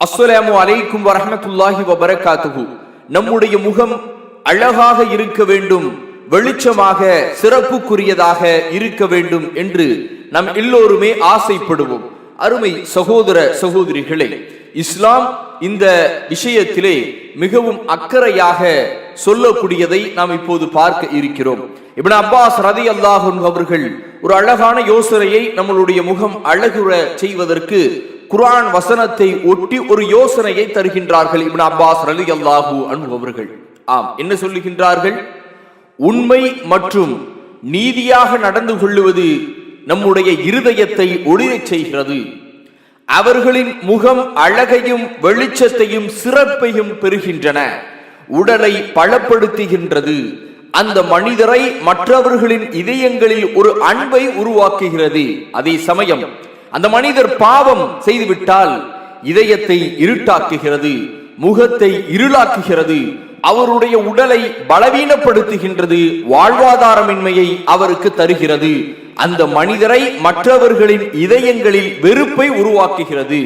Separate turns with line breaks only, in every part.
அஸ்ஸலாமு அலைக்கும் வரஹ்மத்துல்லாஹி வபரகாத்துகு நம்முடைய முகம் அழகாக இருக்க வேண்டும் வெளிச்சமாக சிறப்புக்குரியதாக இருக்க வேண்டும் என்று நம் எல்லோருமே ஆசைப்படுவோம். அருமை சகோதர சகோதரிகளே இஸ்லாம் இந்த விஷயத்திலே மிகவும் அக்கறையாக சொல்லக்கூடியதை நாம் இப்போது பார்க்க இருக்கிறோம். இப்னு அப்பாஸ் ரதி அல்லாஹுன் அவர்கள் ஒரு அழகான யோசனையை நம்மளுடைய முகம் அழகுற செய்வதற்கு குரான் வசனத்தை ஒட்டி ஒரு யோசனையை தருகின்றார்கள் இப்னு அப்பாஸ் அலி அல்லாஹு அன்பு அவர்கள். ஆம் என்ன சொல்லுகின்றார்கள்? உண்மை மற்றும் நீதியாக நடந்து கொள்ளுவது நம்முடைய இருதயத்தை ஒளிரச் செய்கிறது. அவர்களின் முகம் அழகையும் வெளிச்சத்தையும் சிறப்பையும் பெறுகின்றன. உடலை பலப்படுத்துகின்றது. அந்த மனிதரை மற்றவர்களின் இதயங்களில் ஒரு அன்பை உருவாக்குகிறது. அதே சமயம் அந்த மனிதர் பாவம் செய்துவிட்டால் இதயத்தை இருட்டாக்குகிறது முகத்தை இருளாக்குகிறது அவருடைய உடலை பலவீனப்படுத்துகின்றது வாழ்வாதாரமின்மையை அவருக்கு தருகிறது. அந்த மனிதரை மற்றவர்களின் இதயங்களில் வெறுப்பை உருவாக்குகிறது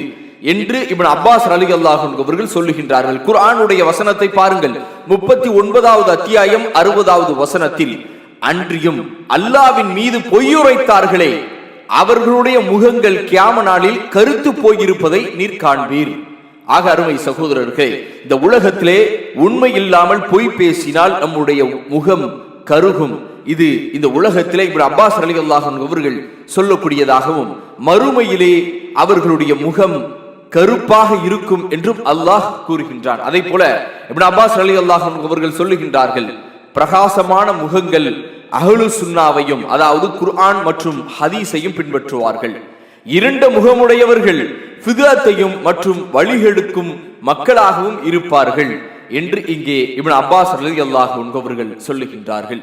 என்று இவன் அப்பாஸ் அலி அல்லாஹ் அவர்கள் சொல்லுகின்றார்கள். குர்ஆனுடைய வசனத்தை பாருங்கள். முப்பத்தி ஒன்பதாவது அத்தியாயம் அறுபதாவது வசனத்தில் அன்றியும் அல்லாவின் மீது பொய்யுரைத்தார்களே அவர்களுடைய முகங்கள் கியாம நாளில் கருத்து போயிருப்பதை நீர் காண்பீர். ஆக அருமை சகோதரர்களே இந்த உலகத்திலே உண்மை இல்லாமல் பொய் பேசினால் நம்முடைய முகம் கருகும். இது இந்த உலகத்திலே இப்படி அப்பாஸ் அலி அல்லாஹன் அவர்கள் சொல்லக்கூடியதாகவும் மறுமையிலே அவர்களுடைய முகம் கருப்பாக இருக்கும் என்றும் அல்லாஹ் கூறுகின்றான். அதே போல இப்படி அப்பாஸ் அலி அல்லாஹன் அவர்கள் சொல்லுகின்றார்கள் பிரகாசமான முகங்கள் அகலு சுன்னாவையும் அதாவது குர்ஆன் மற்றும் ஹதீஸையும் பின்பற்றுவார்கள். இரண்டு முகமுடையவர்கள் ஃபிதாத்தையும் மற்றும் வழிகெடுக்கும் மக்களாகவும் இருப்பார்கள் என்று இங்கே இவன் அப்பாஸ் ரலியல்லாஹு அன்ஹு சொல்லுகின்றார்கள்.